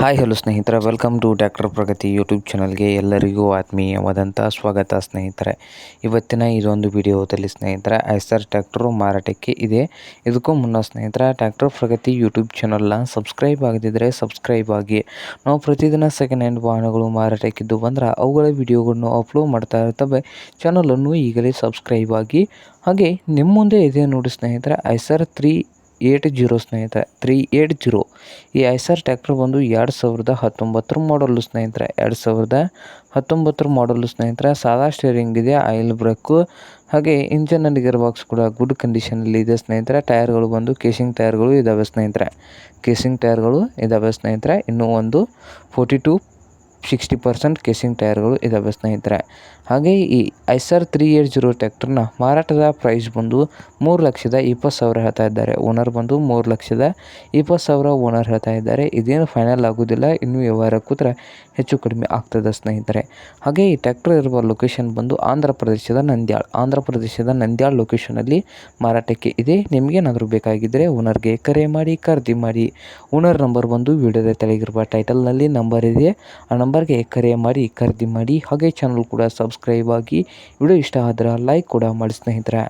Hi hello ಸ್ನೇಹಿತರೆ. Welcome to doctor Pragati YouTube ಚಾನಲ್ಗೆ ಎಲ್ಲರಿಗೂ ಆತ್ಮೀಯವಾದಂಥ ಸ್ವಾಗತ, ಸ್ನೇಹಿತರೆ. ಇವತ್ತಿನ ಇದೊಂದು ವಿಡಿಯೋದಲ್ಲಿ ಸ್ನೇಹಿತರೆ, ಐಸರ್ ಟ್ಯಾಕ್ಟ್ರು ಮಾರಾಟಕ್ಕೆ ಇದೆ. ಇದಕ್ಕೂ ಮುನ್ನ, ಸ್ನೇಹಿತರೆ ಟ್ಯಾಕ್ಟರ್ ಪ್ರಗತಿ ಯೂಟ್ಯೂಬ್ ಚಾನಲ್ನ ಸಬ್ಸ್ಕ್ರೈಬ್ ಆಗದಿದ್ದರೆ ಸಬ್ಸ್ಕ್ರೈಬ್ ಆಗಿ. ನಾವು ಪ್ರತಿದಿನ ಸೆಕೆಂಡ್ ಹ್ಯಾಂಡ್ ವಾಹನಗಳು ಮಾರಾಟಕ್ಕಿದ್ದು ಬಂದರೆ ಅವುಗಳ ವಿಡಿಯೋಗಳನ್ನು ಅಪ್ಲೋಡ್ ಮಾಡ್ತಾ ಇರ್ತವೆ. ಚಾನಲನ್ನು ಈಗಲೇ ಸಬ್ಸ್ಕ್ರೈಬ್ ಆಗಿ. ಹಾಗೆ ನಿಮ್ಮ ಮುಂದೆ ಇದೆ ನೋಡಿ, ಸ್ನೇಹಿತರೆ, ಐಸರ್ ತ್ರೀ ಏಟ್ ಜೀರೋ ಸ್ನೇಹಿತರೆ ತ್ರೀ ಏಟ್ ಜೀರೋ ಈ ಐಸರ್ ಟ್ಯಾಕ್ಟ್ರ್ ಬಂದು ಎರಡು ಸಾವಿರದ ಹತ್ತೊಂಬತ್ತರ ಮಾಡಲು ಸ್ನೇಹಿತರೆ. ಎರಡು ಸಾವಿರದ ಹತ್ತೊಂಬತ್ತರ ಮಾಡಲು ಸ್ನೇಹಿತರೆ, ಸಾದಾ ಸ್ಟೇರಿಂಗ್ ಇದೆ ಆಯಿಲ್ ಬ್ರೇಕು ಹಾಗೆ ಇಂಜನಲ್ಲಿ ಗೇರ್ ಬಾಕ್ಸ್ ಕೂಡ ಗುಡ್ ಕಂಡೀಷನಲ್ಲಿ ಇದೆ ಸ್ನೇಹಿತರೆ. ಟೈರ್ಗಳು ಬಂದು ಕೇಸಿಂಗ್ ಟೈರ್ಗಳು ಇದ್ದಾವೆ ಸ್ನೇಹಿತರೆ. ಕೇಸಿಂಗ್ ಟೈರ್ಗಳು ಇದ್ದಾವೆ ಸ್ನೇಹಿತರೆ. ಇನ್ನೂ ಒಂದು forty to sixty percent casing ಟೈರ್ಗಳು ಇದ್ದಾವೆ ಸ್ನೇಹಿತರೆ. ಹಾಗೆ ಈ ಐಸರ್ ತ್ರೀ ಏಟ್ ಜೀರೋ ಟ್ಯಾಕ್ಟರ್ನ ಮಾರಾಟದ ಪ್ರೈಸ್ ಬಂದು ಮೂರು ಲಕ್ಷದ ಇಪ್ಪತ್ತು ಸಾವಿರ ಹೇಳ್ತಾ ಇದ್ದಾರೆ. ಓನರ್ ಬಂದು ಮೂರು ಲಕ್ಷದ ಇಪ್ಪತ್ತು ಸಾವಿರ ಓನರ್ ಹೇಳ್ತಾ ಇದ್ದಾರೆ. ಇದೇನು ಫೈನಲ್ ಆಗೋದಿಲ್ಲ, ಇನ್ನೂ ವ್ಯವಹಾರ ಕೂತ್ರೆ ಹೆಚ್ಚು ಕಡಿಮೆ ಆಗ್ತದೆ ಸ್ನೇಹಿತರೆ. ಹಾಗೆ ಈ ಟ್ಯಾಕ್ಟರ್ ಇರುವ ಲೊಕೇಶನ್ ಬಂದು ಆಂಧ್ರ ಪ್ರದೇಶದ ನಂದ್ಯಾಳ್. ಆಂಧ್ರ ಪ್ರದೇಶದ ನಂದ್ಯಾಳ್ ಲೊಕೇಶನಲ್ಲಿ ಮಾರಾಟಕ್ಕೆ ಇದೆ. ನಿಮಗೇನಾದರೂ ಬೇಕಾಗಿದ್ದರೆ ಓನರ್ಗೆ ಕರೆ ಮಾಡಿ, ಖರೀದಿ ಮಾಡಿ. ಓನರ್ ನಂಬರ್ ಬಂದು ವಿಡಿಯೋದ ತೆಳಗಿರುವ ಟೈಟಲ್ನಲ್ಲಿ ನಂಬರ್ ಇದೆ. ಆ ನಂಬರ್ಗೆ ಕರೆ ಮಾಡಿ, ಖರೀದಿ ಮಾಡಿ, ಹಾಗೆ ಚಾನಲ್ ಕೂಡ ಸಬ್ಸ್ಕ್ರೈಬ್ ಆಗಿ ವಿಡಿಯೋ ಇಷ್ಟ ಆದರೆ ಲೈಕ್ ಕೂಡ ಮಾಡಿ ಸ್ನೇಹಿತರೆ.